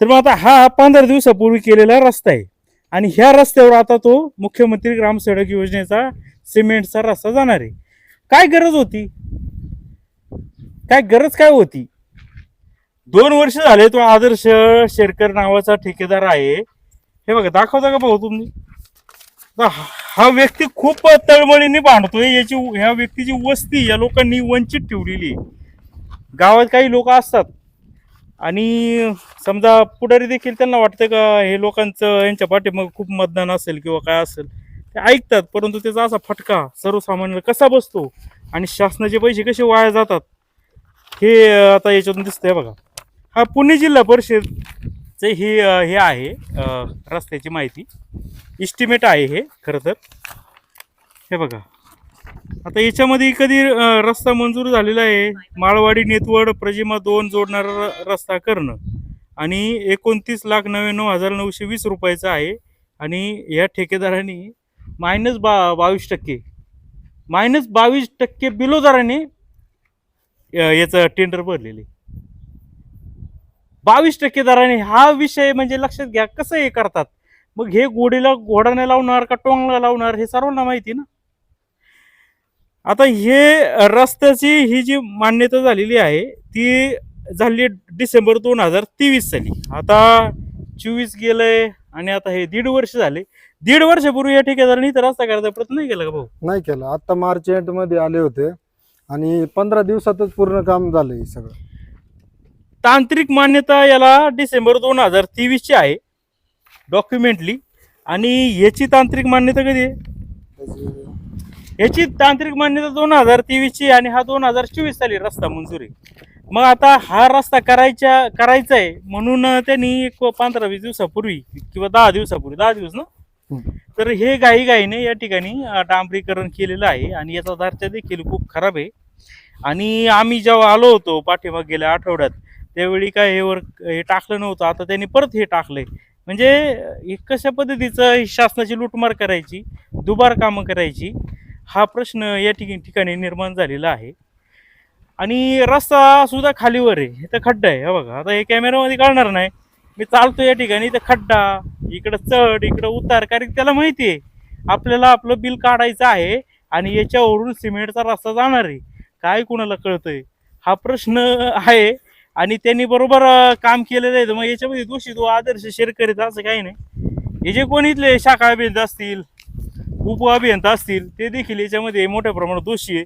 तर मग आता हा पंधरा दिवसापूर्वी केलेला रस्ता आहे. आणि ह्या रस्त्यावर आता तो मुख्यमंत्री ग्राम सडक योजनेचा सिमेंटचा रस्ता जाणार आहे. काय गरज होती? काय गरज काय होती? दोन वर्ष झाले तो आदर्श शेरकर नावाचा ठेकेदार आहे. हे बघा दाखवता का भाऊ तुम्ही? हा व्यक्ती खूप तळमळीने बांधतोय याची ह्या व्यक्तीची वस्ती या लोकांनी वंचित ठेवलेली आहे. गावात काही लोक असतात. आणि समजा पुढारी देखील त्यांना वाटतं का हे लोकांचं यांच्या पाठीमाग खूप मतदान असेल किंवा काय असेल ते ऐकतात परंतु त्याचा असा फटका सर्वसामान्य कसा बसतो आणि शासनाचे पैसे कसे वाया जातात हे आता याच्यातून दिसतंय बघा. हा पुणे जिल्हा परिषदचे हे हे आहे रस्त्याची माहिती. इस्टिमेट आहे हे खरं तर. हे बघा. आता याच्यामध्ये कधी अं, रस्ता मंजूर झालेला आहे? माळवाडी नेतवड प्रजिमा दोन जोडणारा र- रस्ता करणं. आणि एकोणतीस लाख नव्याण्णव हजार नऊशे वीस रुपयाचा आहे. आणि या ठेकेदारांनी मायनस बा बावीस टक्के मायनस बावीस टक्के बिलो दराने अं, याचं टेंडर भरलेले. बावीस टक्के दराने हा विषय म्हणजे लक्षात घ्या कसं हे करतात? मग हे गोडीला घोडाने लावणार का टोंगला लावणार हे सर्वांना माहिती ना? आता हे रस्त्याची ही जी मान्यता झालेली आहे ती झाली डिसेंबर दोन हजार तेवीस साली. आता चोवीस गेलंय आणि आता हे दीड वर्ष झाले. दीड वर्षापूर्वी या ठेकेदारांनी तर रस्ता करायचा प्रयत्न नाही केला का भाऊ? नाही केलं. आता मार्च एंडमध्ये आले होते आणि पंधरा दिवसातच पूर्ण काम झालं हे सगळं. तांत्रिक मान्यता याला डिसेंबर दोन हजार तेवीसची आहे डॉक्युमेंटली आणि याची तांत्रिक मान्यता कधी आहे? याची तांत्रिक मान्यता दोन हजार तेवीसची आणि हा दोन हजार चोवीस साली रस्ता मंजूर आहे. मग आता हा रस्ता करायच्या करायचा आहे म्हणून त्यांनी एक पंधरा वीस दिवसापूर्वी किंवा दहा दिवसापूर्वी दहा दिवस ना. तर हे गाई गाईने या ठिकाणी डांबरीकरण केलेलं आहे आणि याचा दर्जा देखील खूप खराब आहे. आणि आम्ही जेव्हा आलो होतो पाठीमाग गेल्या आठवड्यात त्यावेळी काय हे वर हे टाकलं नव्हतं. आता त्यांनी परत हे टाकलंय. म्हणजे कशा पद्धतीचं शासनाची लूटमार करायची दुबार कामं करायची हा प्रश्न या ठिकाणी ठिकाणी निर्माण झालेला आहे. आणि रस्ता सुद्धा खालीवर आहे. इथं खड्डा आहे. बघा. आता हे कॅमेऱ्यामध्ये कळणार नाही. मी चालतो या ठिकाणी. इथं खड्डा इकडं चढ इकडं उतार. कारण त्याला माहिती आहे. आपल्याला आपलं बिल काढायचं आहे आणि याच्यावरून सिमेंटचा रस्ता जाणार आहे. काय कुणाला कळतंय? हा प्रश्न आहे. आणि त्यांनी बरोबर काम केलेलं आहे. तर मग याच्यामध्ये दोषी तो आदर्श शेरकरीत असं काही नाही. हे जे कोणी इथले शाखा बिंद असतील उप अभियंता असतील ते देखील याच्यामध्ये मोठ्या प्रमाणात दोषी आहे.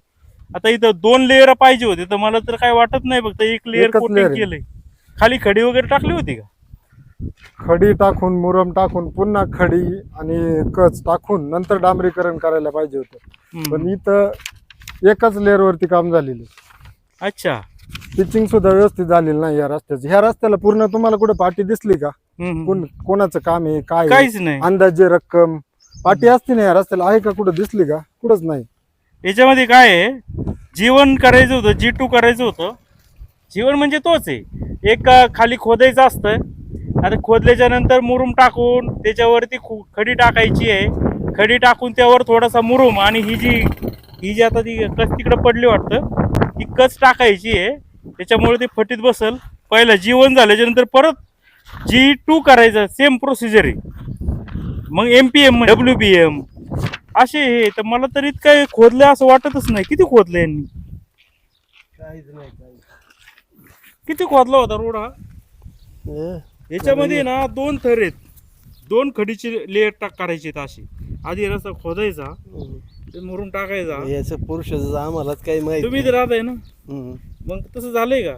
आता इथं दोन लेअर पाहिजे होते तर मला तर काय वाटत नाही फक्त एक लेअर एकच कोटिंग layer आहे. केलंय. खाली खडी वगैरे टाकली होती का? खडी टाकून मुरम टाकून पुन्हा खडी आणि कच टाकून नंतर डांबरीकरण करायला पाहिजे होतं. हम्म. पण इथं एकच लेअर वरती काम झालेलं अच्छा. पिचिंग सुद्धा व्यवस्थित झालेली नाही या रस्त्याची. ह्या रस्त्याला पूर्ण तुम्हाला कुठे पाठी दिसली का? हम्म. कोण कोणाचं काम आहे काय आहे? काहीच नाही. अंदाजे रक्कम? पाठी असते ना या रस्त्याला. आहे का कुठं? दिसली का? कुठंच नाही. याच्यामध्ये काय आहे? जीवन करायचं होतं जी टू करायचं होतं. जीवन म्हणजे तोच आहे. एक खाली खोदायचं असतं. आता खोदल्याच्या नंतर मुरुम टाकून त्याच्यावरती खु- खडी टाकायची आहे. खडी टाकून त्यावर थोडासा मुरुम आणि ही जी ही जी आता ती कच तिकडं पडली वाटतं ती कच टाकायची आहे त्याच्यामुळे ती फटीत बसल. पहिलं जीवन झाल्याच्यानंतर परत जी टू करायचं सेम प्रोसिजर आहे. मग M P M W B M असे हे तर मला तर इतकं खोदलं असं वाटतच नाही. किती खोदलं यांनी? किती खोदला होता रोड हा? याच्यामध्ये ना दोन थर आहेत. दोन खडीचे लेअर टाक करायचे आहेत असे आधी रस्ता खोदायचा ते मुरुम टाकायचा. याचं पुरुषाचं आम्हालाच काही माहिती तुम्ही इथे राहताय ना? हम्म. मग तसं झालंय का?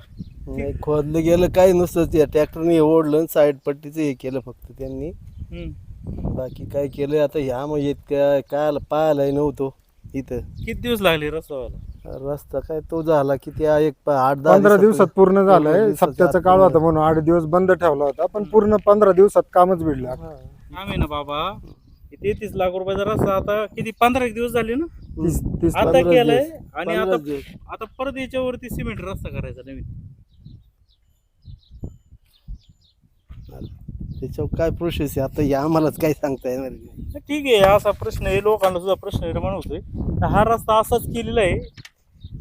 नाही, खोदलं गेलं काही नुसतं त्या ट्रॅक्टरने ओढलं साईड पट्टीचं हे केलं फक्त त्यांनी. हम्म. बाकी काय केलं आता ह्या म्हणजे इतकं काय पाहायलाही नव्हतो इथं. किती दिवस लागले रस्ता व्हायला रस्ता काय तो झाला की त्या एक प- आठ दहा पंधरा दिवसात- पूर्ण झालंय. सप्त्याचा आत काळ होता म्हणून आठ दिवस बंद ठेवला होता पण पूर्ण पंधरा दिवसात कामच भिडलं. हा. आम्ही ना बाबा. तेहतीस लाख रुपयाचा रस्ता आता किती? पंधरा एक दिवस झाले ना? तीस तीस आता पंधरा केलंय दिवस. आणि पंधरा आता दिवस. आता परत याच्यावरती सिमेंट रस्ता करायचा नवीन. त्याच्यावर काय प्रोसेस आहे? आता या आम्हालाच काय सांगता येणार नाही. ठीक आहे असा प्रश्न आहे. लोकांना सुद्धा प्रश्न निर्माण होतोय. तर हा रस्ता असाच केलेला आहे.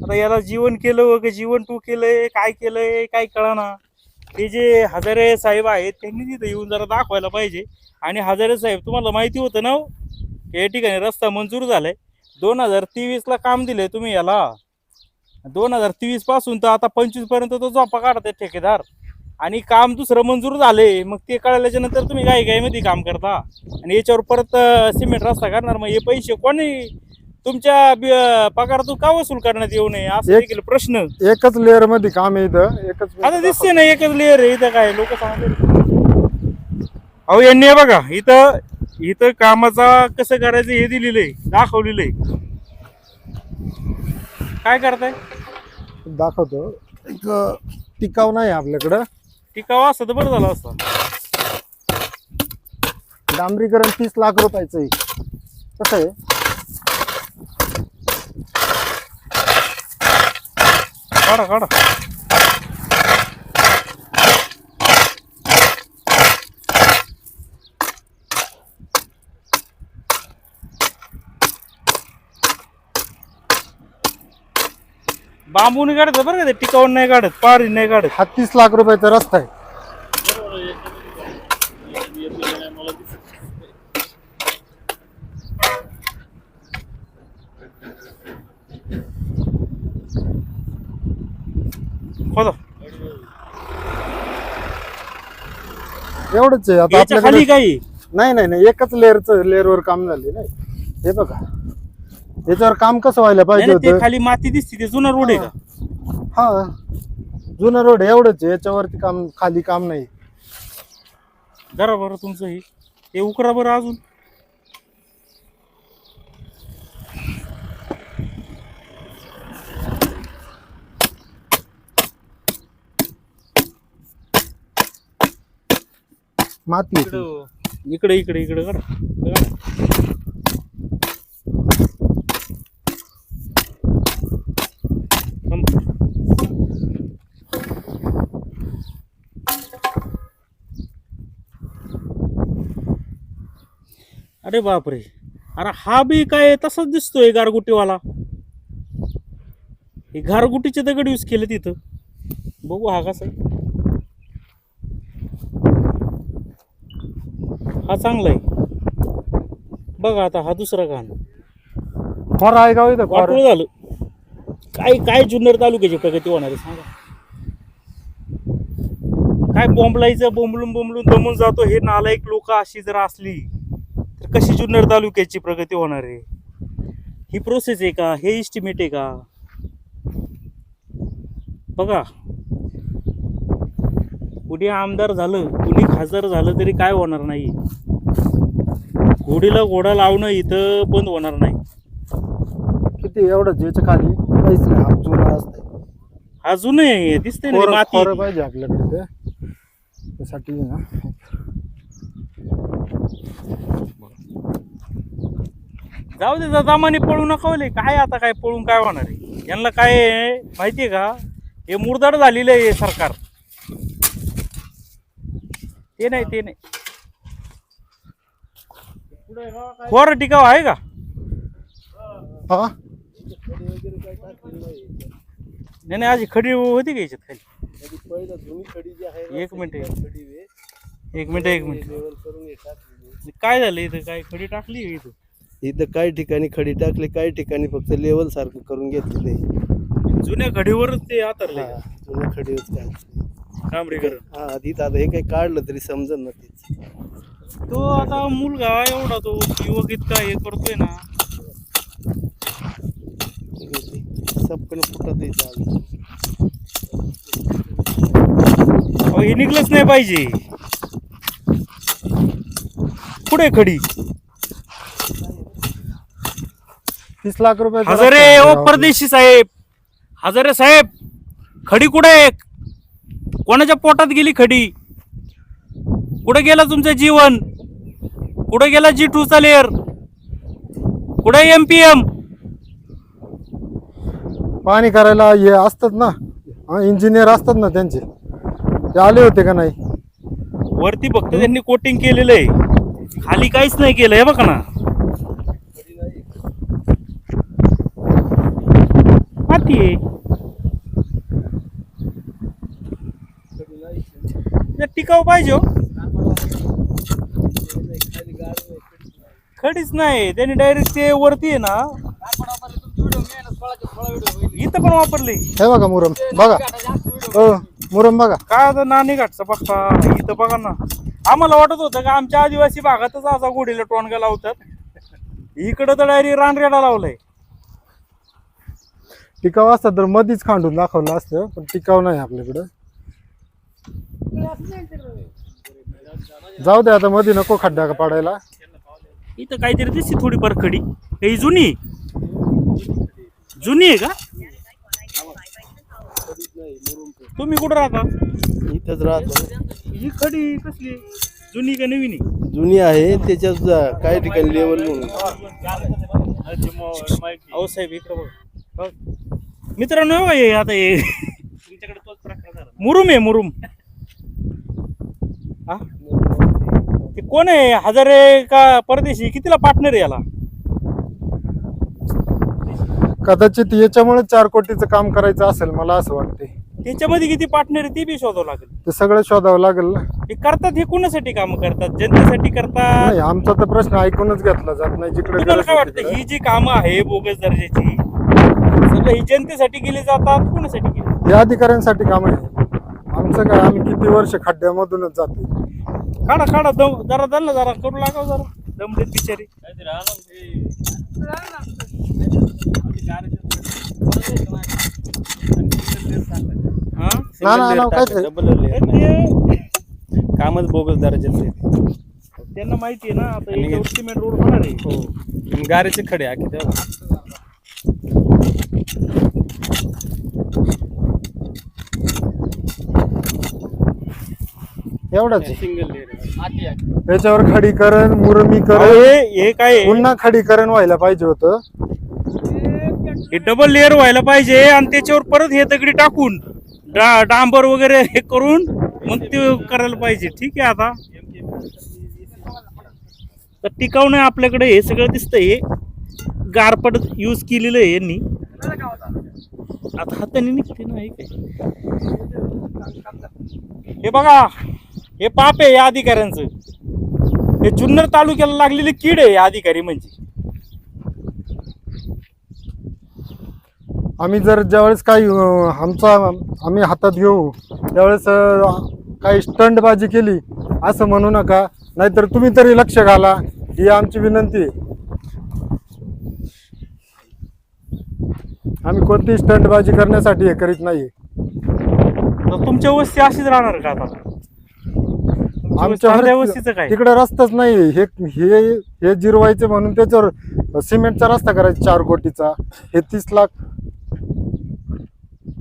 आता याला जीवन केलं वगैरे जीवन टू केलंय काय केलंय काय कळाना. हे जे हजारे साहेब आहेत त्यांनी तिथं येऊन जरा दाखवायला पाहिजे. आणि हजारे साहेब तुम्हाला माहिती होतं ना हो? या ठिकाणी रस्ता मंजूर झालाय. दोन हजार तेवीसला काम दिलंय तुम्ही याला. दोन हजार तेवीसपासून तर आता पंचवीसपर्यंत तो झोपा काढत ठेकेदार. आणि काम दुसरं मंजूर झाले मग ते कळल्याच्या नंतर तुम्ही गाई गाईमध्ये काम करता. आणि याच्यावर परत सिमेंट रस्ता करणार मग हे पैसे कोणी तुमच्या पगारातून का वसूल करण्यात येऊ नये? असं देखील प्रश्न. एकच लेअरमध्ये काम आहे इथं. एकच आता दिसते ना एकच लेअर आहे इथं काय लोक सांगतात. अहो यांनी हे बघा इथं इथं कामाचा कसं करायचं हे दिलेलं आहे दाखवलेलं आहे काय करताय? दाखवतो. एक टिकाव नाही आपल्याकडं. टिकावा असं तर बरं झालं असतं. डांबरीकरण तीस लाख रुपयाचं आहे. कसं आहे? काढा काढा. बांबून काढत बरं का ते टिकावून नाही काढत पारी नाही काढत. हा तीस लाख रुपयाचा रस्ता आहे. खोदा एवढंच आहे. आता याच्या खाली आपल्याकडे काही? नाही नाही नाही. एकच लेअरचं लेअरवर काम झाले नाही. हे बघा. याच्यावर काम कसं व्हायला पाहिजे नाही, नाही, ते होतं? खाली माती दिसते ते जुना रोड आहे का? हा. जुना रोड आहे, एवढंच आहे याच्यावरती काम खाली काम नाही. जरा बरं तुमचं हे. हे उकरा बरं अजून. माती आहे ती. इकडे इकडे इकडे काढा काढा. अरे बापरे. अरे हा बी काय तसाच दिसतोय गारगुटीवाला. हे गारगुटीचे दगड यूज केले तिथं. बघू हा कसा. हा चांगला आहे. बघा आता हा दुसरा घाण. खोरा आहे का इथं वाटोळ झालं. काय काय जुन्नर तालुक्याची प्रगती होणार आहे सांगा. काय बोंबलायचं बोंबलून बोंबलून दमून जातो हे नालायक लोक अशी जर असली. तर कशी जुन्नर तालुक्याची प्रगती होणार आहे? ही प्रोसेस आहे का? हे इस्टिमेट आहे का? बघा. कुणी आमदार झालं कुणी खासदार झालं तरी काय होणार नाही. घोडीला घोडा लावणं इथं बंद होणार नाही. किती? एवढंच याच्या खाली काहीच नाही. हा जुना रस्ता आहे. अजून आहे दिसते ना खोरं- माती. खोरं पाहिजे आपल्याकडे ते. त्यासाठी ना. जाऊ दे दामाने पळू नका काय आता काय पळून काय होणार आहे? यांना काय आहे माहितीये का? हे मुरदाड झालेलं आहे हे सरकार. ते नाही ते नाही. खोर टिकाव आहे का? हा? नाही नाही आज खडी होती का याच्यात खाली? एक मिनिट एक मिनिट एक मिनिट. हे. काय झालं इथं? काय खडी टाकली इथं? इथं काही ठिकाणी खडी टाकली काही ठिकाणी फक्त लेवल सारखं करून घेतलेलं आहे. जुन्या घडीवरच ते आतरले. हा, जुन्या खडीवरच काय हा तिथं आता हे काही काढलं तरी समजन ना तेच. तो आता मुलगा एवढा तो युवक इतका हे करतोय ना. सबकडे फुटत आहे अहो, हे निघलंच नाही पाहिजे. पुढे खडी? तीस लाख रुपये हजारे ओ परदेशी साहेब. हजारे साहेब खडी कुठे कोणाच्या पोटात गेली खडी? कुठे गेला तुमचं जीवन? कुठे गेला जी टू लेअर? कुठे एम पी एम पाणी करायला हे असतात ना इंजिनियर असतात ना त्यांचे. ते आले होते का नाही? वरती फक्त त्यांनी कोटिंग केलेलं आहे. खाली काहीच नाही केलं हे बघा ना. माती आहे टिकाऊ पाहिजे हो. खडीच नाही त्यांनी डायरेक्ट ते वरती आहे ना. इथं पण वापरले. हे बघा मुरम बघा. हो मुरम बघा. काय आता नाणी घाटचा बघा इथं बघा ना. आम्हाला वाटत होतं का आमच्या आदिवासी भागातच असा गोडीला टोणगा लावतात. इकडं तर डायरेक्ट रानरेडा लावलाय. टिकाव असतं तर मधीच खांडून दाखवलं असतं पण टिकाव नाही आपल्याकडं. जाऊ दे आता मध्ये नको खड्डा पाडायला. इथं काहीतरी दिसते थोडीफार खडी. ही जुनी. जुनी आहे का? तुम्ही कुठं राहता? इथंच राहतो. ही खडी कसली आहे? जुनी का नवीन आहे? जुनी आहे त्याच्यात जा- काही ठिकाणी लेवल म्हणून. अहो साहेब इकडं बघ. मित्रांनो हे हे आता हे तुमच्याकडे तोच प्रकार झाला मुरुम आहे मुरुम. हा? ते कोण आहे? हजारे का परदेशी? कितीला पार्टनर आहे याला? कदाचित याच्यामुळे चार कोटीचं काम करायचं असेल मला असं वाटते त्याच्यामध्ये किती पार्टनर आहे ते बी शोधावं लागेल. ते सगळं शोधावं लागेल ना. हे करतात हे कोणासाठी काम करतात? जनतेसाठी करतात? नाही आमचा तर प्रश्न ऐकूनच घेतला जात नाही जिकडे तुम्हाला गरज काय वाटतं? तिकडे. ही जी कामं आहे बोगस दर्जाची ही जनतेसाठी केली जातात कोणासाठी केली या अधिकाऱ्यांसाठी काम आहे आमचं काय आम्ही किती वर्ष खड्ड्यामधूनच जातो? काढा काढा दम जरा त्यांना जरा करू लागाव जरा. दमलेत बिचारी. हा? ना ना ना काय ते? तर ते. कामच बोगस दर्जाचं आहे त्यांना माहिती आहे ना आता सिमेंट रोड होणार आहे. हो. गारेचे खडे आखे तेव्हा एवढंच सिंगल लेअर याच्यावर खडीकरण मुरमीकरण हे हे काय? पुन्हा खडीकरण व्हायला पाहिजे होतं. हे डबल लेअर व्हायला पाहिजे आणि त्याच्यावर परत हे दगडी टाकून डा- डांबर वगैरे हे करून मग ते करायला पाहिजे. ठीक आहे आता. तर टिकाऊ नाही आपल्याकडे हे सगळं दिसतंय. हे गारपट यूज केलेलं आहे यांनी. आता हाताने निघते ना हे काय? हे बघा हे पाप आहे या अधिकाऱ्यांचं. हे जुन्नर तालुक्याला लागलेले कीड आहे या अधिकारी म्हणजे. आम्ही जर ज्यावेळेस काही आमचा आम्ही हातात घेऊ त्यावेळेस काही स्टंटबाजी केली असं म्हणू नका. नाहीतर तुम्ही तरी लक्ष घाला. ही आमची विनंती आहे. आम्ही कोणतीही स्टंटबाजी करण्यासाठी हे करीत नाही तर तुमच्या वस्ती अशीच राहणार का आता? तुमच्या आमच्या अर्ध्या वस्तीचं काय? तिकडे रस्ताच नाही हे हे हे जिरवायचे म्हणून त्याच्यावर सिमेंटचा रस्ता करायचा चार कोटीचा. हे तीस लाख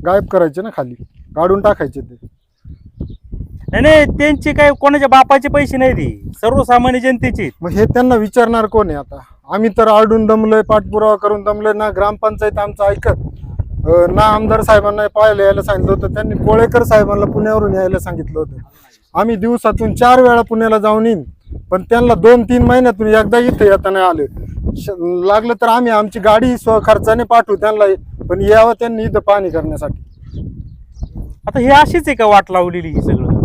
गायब करायचे ना खाली. काढून टाकायचे ते. नाही नाही त्यांचे काय कोणाच्या बापाचे पैसे नाही ते. सर्वसामान्य जनतेचे. मग हे त्यांना विचारणार कोण आहे आता? आम्ही तर आरडून दमलोय पाठपुरावा करून दमलोय. ना ग्रामपंचायत आमचं ऐकत. ना आमदार साहेबांना पाहायला यायला सांगितलं होतं. त्यांनी कोळेकर साहेबांना पुण्यावरून यायला सांगितलं होतं. आम्ही दिवसातून चार वेळा पुण्याला जाऊन येईन. पण त्यांना दोन तीन महिन्यातून एकदा इथे येताना आले लागलं तर आम्ही आमची गाडी स्वखर्चाने पाठवू त्यांना. पण यावं त्यांनी इथं पाणी करण्यासाठी. आता हे अशीच आहे का वाट लावलेली ही सगळं.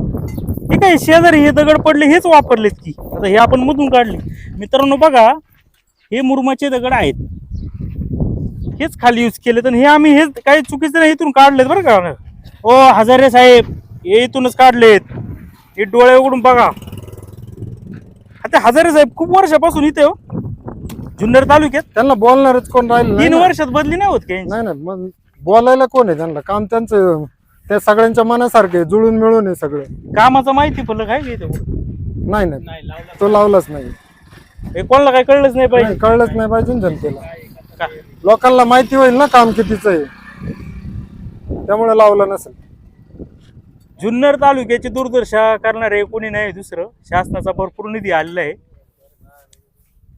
हे काय शेजारी हे दगड पडले हेच वापरलेत की. आता हे आपण मधून काढले. मित्रांनो बघा हे मुरमाचे दगड आहेत. हेच खाली यूज केले तर हे आम्ही हेच काही चुकीचं नाही इथून काढलेत बरं का? ओ हजारे साहेब हे इथूनच काढलेत. हे डोळे उघडून बघा. आता हजारे साहेब खूप वर्षापासून इथे हो. जुन्नर तालुक्यात. त्यांना बोलणारच कोण राहिलं नाही तीन ना. वर्षात बदली नाही होत काही. नाही नाही मग बोलायला कोण आहे त्यांना? काम त्यांचं त्या सगळ्यांच्या मनासारखे जुळून मिळून आहे सगळं. कामाचं माहिती फलक आहे का इथे? नाही नाही. तो लावलाच नाही. हे कोणाला काही कळलंच नाही पाहिजे. नाही, कळलंच नाही पाहिजे ना जनतेला. का? लोकांना माहिती होईल ना काम कितीच आहे. त्यामुळे लावलं नसेल. जुन्नर तालुक्याची दुर्दशा करणारे कोणी नाही दुसरं. शासनाचा भरपूर निधी आलेला आहे.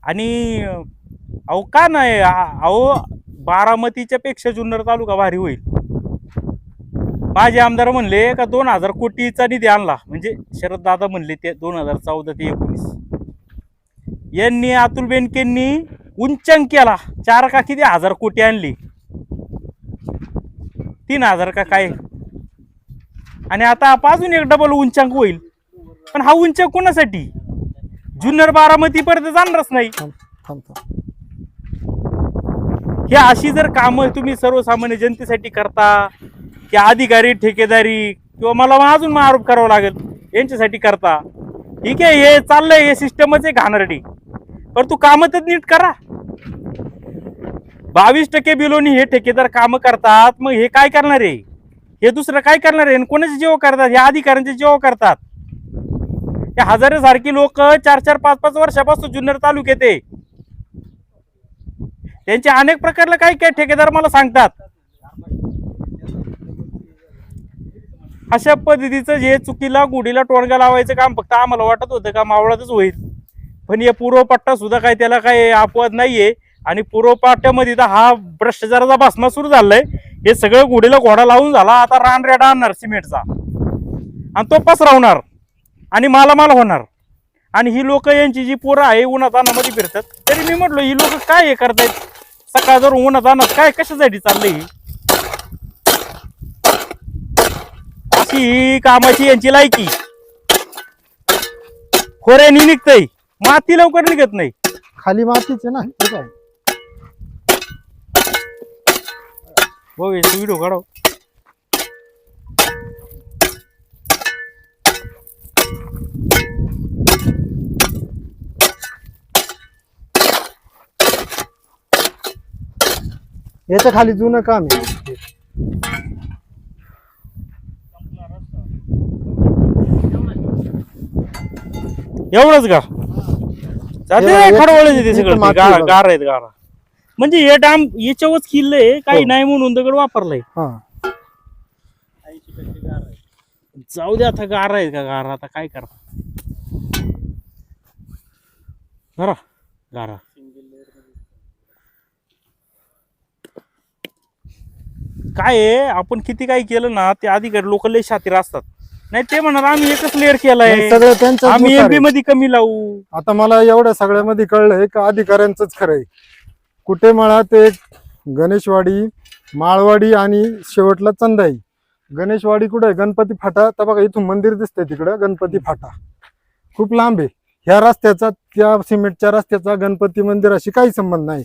आणि अं, अहो का नाही? आ- अहो बारामतीच्या पेक्षा जुन्नर तालुका भारी होईल. माझे आमदार म्हणले का दोन हजार कोटीचा निधी आणला. म्हणजे शरद दादा म्हणले ते दोन हजार चौदा ते एकोणीस. यांनी अतुल बेनकेंनी उंचांक केला. चार का किती? हजार कोटी आणली. तीन हजार का काय? आणि आता अजून एक डबल उंचांक होईल. पण हा उंच कोणासाठी? जुन्नर बारामती पर्यंत जाणारच नाही. हे अशी जर कामं तुम्ही सर्वसामान्य जनतेसाठी करता की अधिकारी ठेकेदारी किंवा मला अजून मग आरोप करावा लागेल यांच्यासाठी करता. ठीक आहे हे चाललंय हे सिस्टमच आहे घाणरडी. पण तू कामं तर नीट करा. बावीस टक्के बिलोनी हे ठेकेदार काम करतात मग हे काय करणार आहे? हे दुसरं काय करणार आहे? आणि कोणाचे जेव करतात? ह्या अधिकाऱ्यांचे जेव करतात? हे हजारे सारखी लोक चार चार पाच पाच वर्षापासून जुन्नर तालुक्यात आहे. त्यांचे अनेक प्रकारला काही काही ठेकेदार मला सांगतात? अशा पद्धतीचं जे चुकीला गुढीला टोणगा लावायचं काम फक्त आम्हाला वाटत होतं का मावळातच होईल. पण या पूर्वपट्टा सुद्धा काय त्याला काही अपवाद नाहीये. आणि पूर्वपाट्ट्यामध्ये तर हा भ्रष्टाचाराचा भासमा सुरू झालाय. हे सगळं गुढीला घोडा लावून झाला. आता रान रेडा आणणार सिमेंटचा आणि तो पसरवणार. आणि मालामाल होणार. आणि ही लोक यांची जी पोरं आहे उन्हातानामध्ये फिरतात. तरी मी म्हटलो ही लोक काय हे करतायत? सकाळ जर उन्हातानात काय कशासाठी चाललंय ही? अशी ही कामाची यांची लायकी. खोऱ्यानी निघतय. माती लवकर निघत नाही. खाली मातीच आहे ना ठीक आहे बघ व्हिडिओ काढव. याच्या खाली जुनं काम आहे. एवढंच का? जाते सगळं. ते गार आहे. गार आहेत गारा. म्हणजे हे डाम याच्यावरच किल्लंय काही हो. नाही म्हणून दगड वापरलाय. हा. जाऊ दे आता गार आहेत का गारा? आता काय करा गारा. काय आहे आपण किती काही केलं ना ते अधिकारी लोक लय शातीर असतात. नाही ते म्हणणार आम्ही एकच लेअर केलाय. सगळं त्यांच्याच आम्ही आहे. मध्ये कमी लावू. आता मला एवढ्या सगळ्यामध्ये कळलंय का अधिकाऱ्यांचंच खरं आहे. कुठे म्हणा ते गणेशवाडी माळवाडी आणि शेवटला चंदाई. गणेशवाडी कुठे आहे? गणपती फाटा. तर बघा इथून मंदिर दिसतंय तिकडं गणपती फाटा. खूप लांब आहे. ह्या रस्त्याचा त्या सिमेंटच्या रस्त्याचा गणपती मंदिराशी काही संबंध नाही.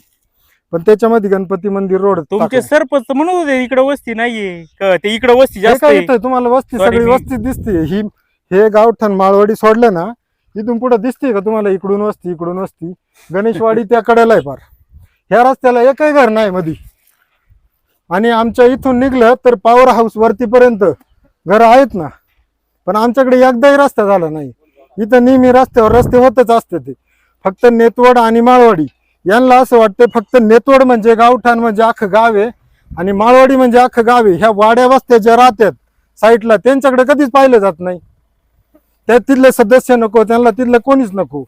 पण त्याच्यामध्ये गणपती मंदिर रोड तुमचे सरपंच म्हणत होते इकडे वस्ती नाहीये. क- ते इकडे वस्ती जास्त काय आहे. येतंय तुम्हाला वस्ती Sorry, सगळी मी- वस्ती दिसते ही हे गावठण माळवाडी सोडलं ना इथून पुढे दिसते का तुम्हाला? इकडून वस्ती इकडून वस्ती. गणेशवाडी त्या कडेला आहे फार. ह्या रस्त्याला एकही घर नाही मधी. आणि आमच्या इथून निघलं तर पॉवर हाऊस वरतीपर्यंत घर आहेत ना. पण आमच्याकडे एकदाही रस्ता झाला नाही. इथं नेहमी रस्त्यावर रस्ते होतच असते ते. फक्त नेतवड आणि माळवाडी. यांना असं वाटतं फक्त नेतवड म्हणजे गावठाण म्हणजे अख्खं गाव आहे आणि माळवाडी म्हणजे अख्खं गाव आहे. ह्या वाड्या वस्त्या ज्या राहतात साईटला त्यांच्याकडे कधीच पाहिलं जात नाही. त्या तिथले सदस्य नको त्यांना तिथलं कोणीच नको.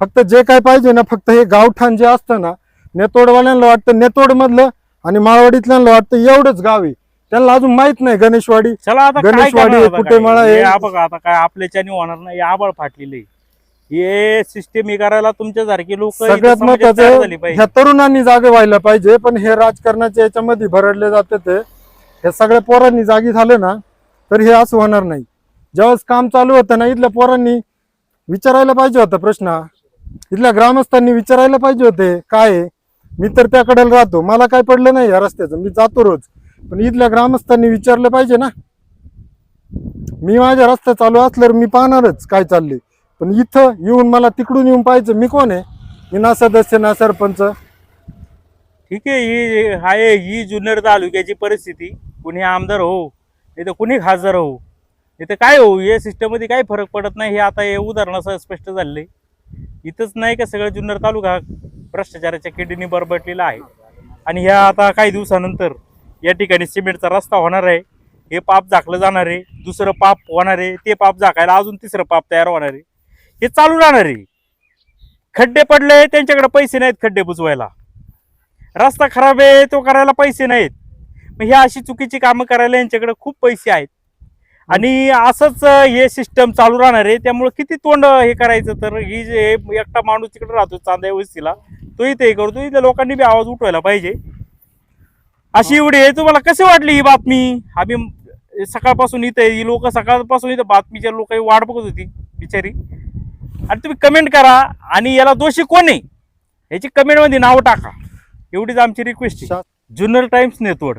फक्त जे काय पाहिजे ना फक्त हे गावठाण जे असतं ना नेतोडवाल्यांना वाटतं नेतोड मधलं आणि माळवाडीतल्यांना वाटतं एवढंच गाव आहे. त्यांना अजून माहीत नाही गणेशवाडी. चला आता काय गणेशवाडी कुठे काय? मळा आहे. हे आ बघा आता काय आपल्याच्याने होणार नाही आबाळ फाटलेले हे सिस्टीम हे करायला तुमच्यासारखे लोक सगळ्यात महत्वाचं ह्या तरुणांनी जागे व्हायला पाहिजे पण हे राजकारणाच्या याच्यामध्ये भरडले जाते ते. हे सगळ्या पोरांनी जागी झालं ना तर हे असं होणार नाही. ज्यावेळेस काम चालू होतं ना इथल्या पोरांनी विचारायला पाहिजे होता प्रश्न. इथल्या ग्रामस्थांनी विचारायला पाहिजे होते काय? मी तर त्याकडे राहतो. मला काय पडलं नाही या रस्त्याचं? मी जातो रोज. पण इथल्या ग्रामस्थांनी विचारलं पाहिजे ना. मी माझ्या रस्ता चालू असल्यावर मी पाहणारच काय चाललंय. पण इथं येऊन मला तिकडून येऊन पाहायचं मी कोण आहे? मी ना सदस्य ना सरपंच. ठीक आहे ही आहे ही जुन्नर तालुक्याची परिस्थिती. कुणी आमदार हो इथं कुणी खासदार हो इथं काय हो या सिस्टममध्ये काही फरक पडत नाही. हे आता हे उदाहरणासह स्पष्ट झालंय. इथंच नाही का सगळं जुन्नर तालुका भ्रष्टाचाराच्या किडीने बरबटलेला आहे. आणि ह्या आता काही दिवसानंतर या ठिकाणी सिमेंटचा रस्ता होणार आहे. हे पाप झाकलं जाणार आहे. दुसरं पाप होणार आहे. ते पाप झाकायला अजून तिसरं पाप तयार होणार आहे. हे चालू राहणार आहे. खड्डे पडले त्यांच्याकडे पैसे नाहीत खड्डे बुजवायला. रस्ता खराब आहे तो करायला पैसे नाहीत. मग हे अशी चुकीची कामं करायला यांच्याकडे खूप पैसे आहेत. आणि असंच हे सिस्टम चालू राहणार आहे त्यामुळे किती तोंड हे करायचं? तर ही जे एकटा माणूस तिकडे राहतो चांदा वस्तीला तो इथे हे करतो इथे लोकांनी बी आवाज उठवायला पाहिजे. अशी एवढी आहे तुम्हाला कशी वाटली ही बातमी? आम्ही सकाळपासून इथं ही लोक सकाळपासून इथं बातमीच्या लोक वाट बघत होती बिचारी. आणि तुम्ही कमेंट करा आणि याला दोषी कोण आहे? याची कमेंटमध्ये नावं टाका. एवढीच आमची रिक्वेस्ट आहे. जुन्नर टाइम्स नेतवड